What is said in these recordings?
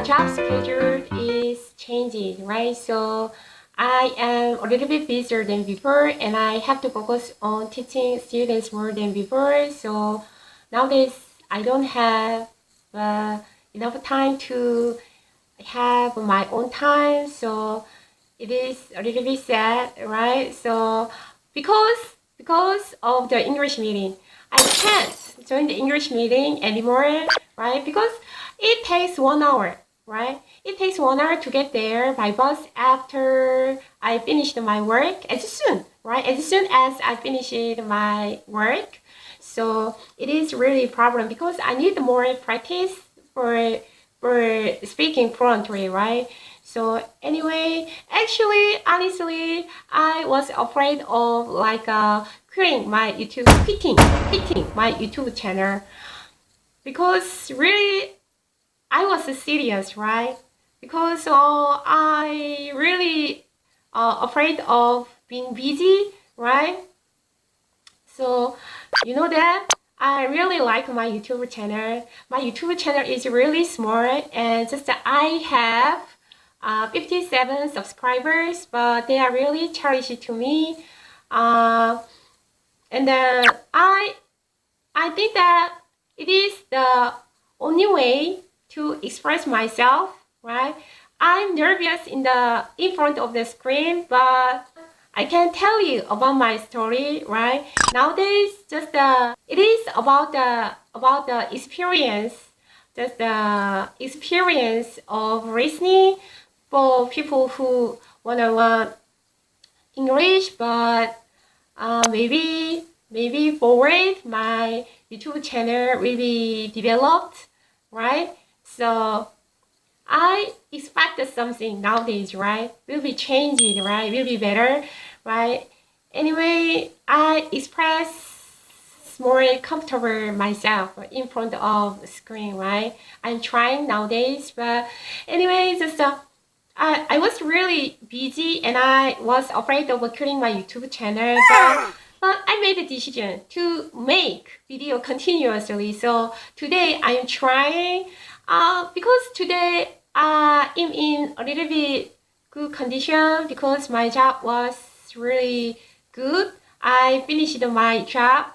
my job schedule is changing, right? So I am a little bit busier than before, and I have to focus on teaching students more than before. So nowadays, I don't have uh, enough time to have my own time. So it is a little bit sad, right? So because because of the English meeting, I can't join the English meeting anymore, right? Because it takes one hour, right? It takes one hour to get there by bus after I finished my work as soon, right? As soon as I finished my work. So it is really a problem because I need more practice for for speaking fluently, right? So anyway, actually, honestly, I was afraid of like uh, quitting my YouTube, quitting, quitting my YouTube channel because really, I was serious, right? Because uh, I really uh, afraid of being busy, right? So you know that I really like my YouTube channel. My YouTube channel is really small and just I have uh, 57 subscribers, but they are really cherished to me. Uh, and then I, I think that it is the only way to express myself, right? I'm nervous in the in front of the screen, but I can tell you about my story, right? Nowadays, just the it is about the about the experience, just the experience of listening for people who wanna learn English, but uh, maybe maybe forward my YouTube channel will be developed, right? So I expect something nowadays, right? Will be changing, right? Will be better, right? Anyway, I express more comfortable myself in front of the screen, right? I'm trying nowadays, but anyway, just uh, I, I was really busy and I was afraid of quitting my YouTube channel, but, but I made a decision to make video continuously. So today I am trying, uh, because today uh, I'm in a little bit good condition because my job was really good. I finished my job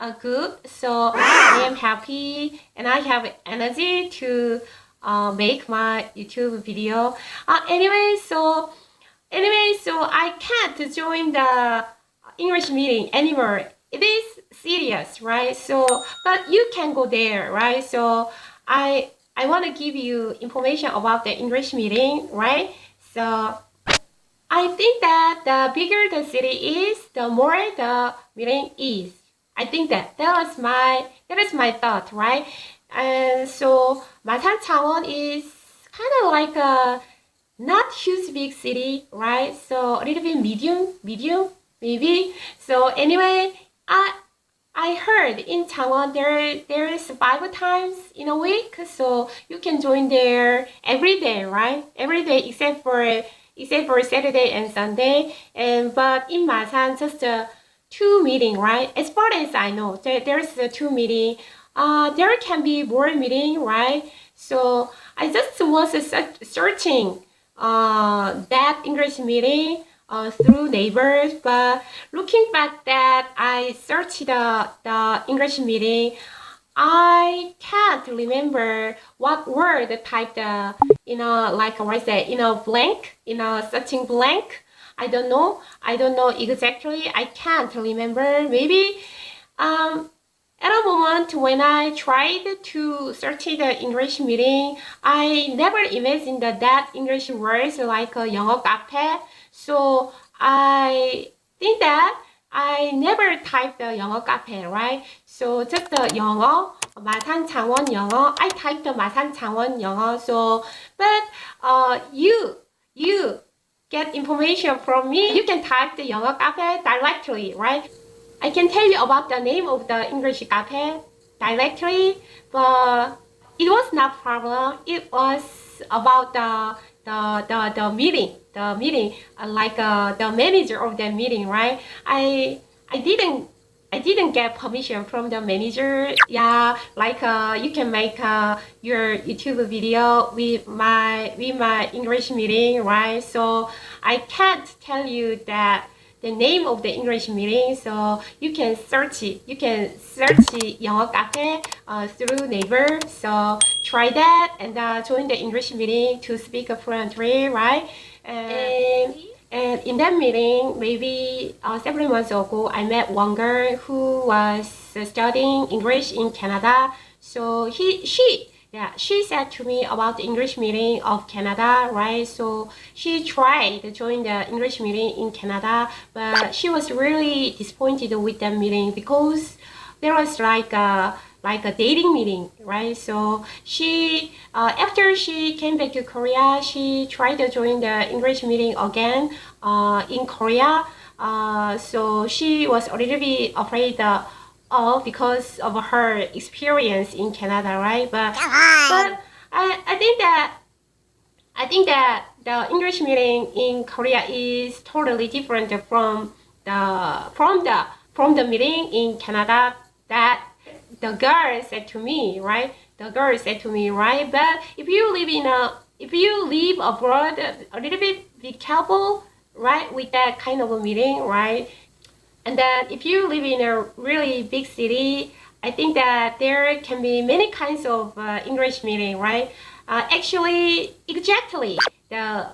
uh, good, so I am happy and I have energy to uh, make my YouTube video. Uh, anyway, so anyway, so I can't join the English meeting anymore. It is serious, right? So, but you can go there, right? So I I want to give you information about the English meeting, right? So I think that the bigger the city is, the more the meeting is. I think that that was my that is my thought, right? And so Masan Changwon is kind of like a not huge big city, right? So a little bit medium, medium maybe. So anyway, I I heard in Taiwan there there is five times in a week, so you can join there every day, right? Every day except for except for Saturday and Sunday. And but in Masan just a two meeting, right? As far as I know, there there's a two meeting. Uh, there can be more meeting, right? So I just was searching uh that English meeting uh, through neighbors, but looking back that I searched the, the English meeting, I can't remember what word typed, uh, you know, like I that, you know, blank, you know, searching blank. I don't know. I don't know exactly. I can't remember. Maybe um, at a moment when I tried to search the English meeting, I never imagined that English words like uh, a 영어 카페 So I think that I never typed the 영어 카페, right? So just the 영어, 마산 창원 영어. I typed the 마산 창원 영어. So, but uh, you, you get information from me. You can type the 영어 카페 directly, right? I can tell you about the name of the English cafe directly, but it was not problem. It was about the the the, the meeting, the meeting, uh, like uh, the manager of the meeting, right? I I didn't I didn't get permission from the manager. Yeah, like uh, you can make uh, your YouTube video with my with my English meeting, right? So I can't tell you that the name of the English meeting. So you can search it. You can search it 영어 cafe uh, through Naver. So try that and uh, join the English meeting to speak fluently, right? And and in that meeting, maybe uh, several months ago, I met one girl who was studying English in Canada. So he, she, yeah, she said to me about the English meeting of Canada, right? So she tried to join the English meeting in Canada, but she was really disappointed with the meeting because there was like a like a dating meeting, right? So she, uh, after she came back to Korea, she tried to join the English meeting again uh, in Korea. Uh, so she was a little bit afraid uh, of because of her experience in Canada, right? But but I, I think that I think that the English meeting in Korea is totally different from the from the from the meeting in Canada that the girl said to me, right? The girl said to me, right? But if you live in a, if you live abroad, a little bit be careful, right? With that kind of a meeting, right? And then if you live in a really big city, I think that there can be many kinds of uh, English meeting, right? Uh, actually, exactly the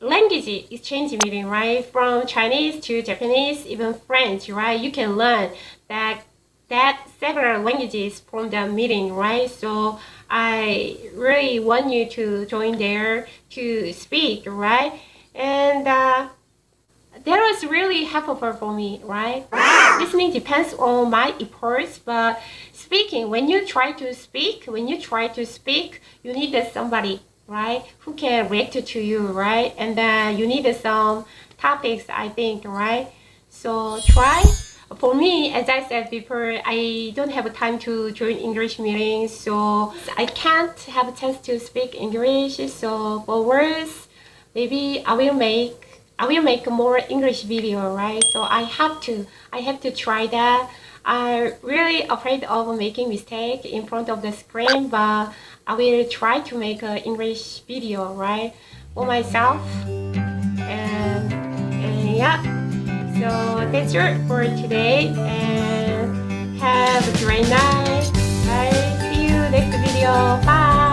language exchange meeting, right? From Chinese to Japanese, even French, right? You can learn that that several languages from the meeting, right? So I really want you to join there to speak, right? And uh, that was really helpful for me, right? Listening depends on my efforts, but speaking, when you try to speak, when you try to speak, you need somebody, right, who can react to you, right? And then you need some topics, I think, right? So try for me, as I said before, I don't have time to join English meetings, so I can't have a chance to speak English. So for words, maybe I will make I will make more English video, right? So I have to, I have to try that. I'm really afraid of making mistake in front of the screen, but I will try to make an English video, right? For myself. And, and yeah, so that's it for today. And have a great night. Bye. See you next video. Bye.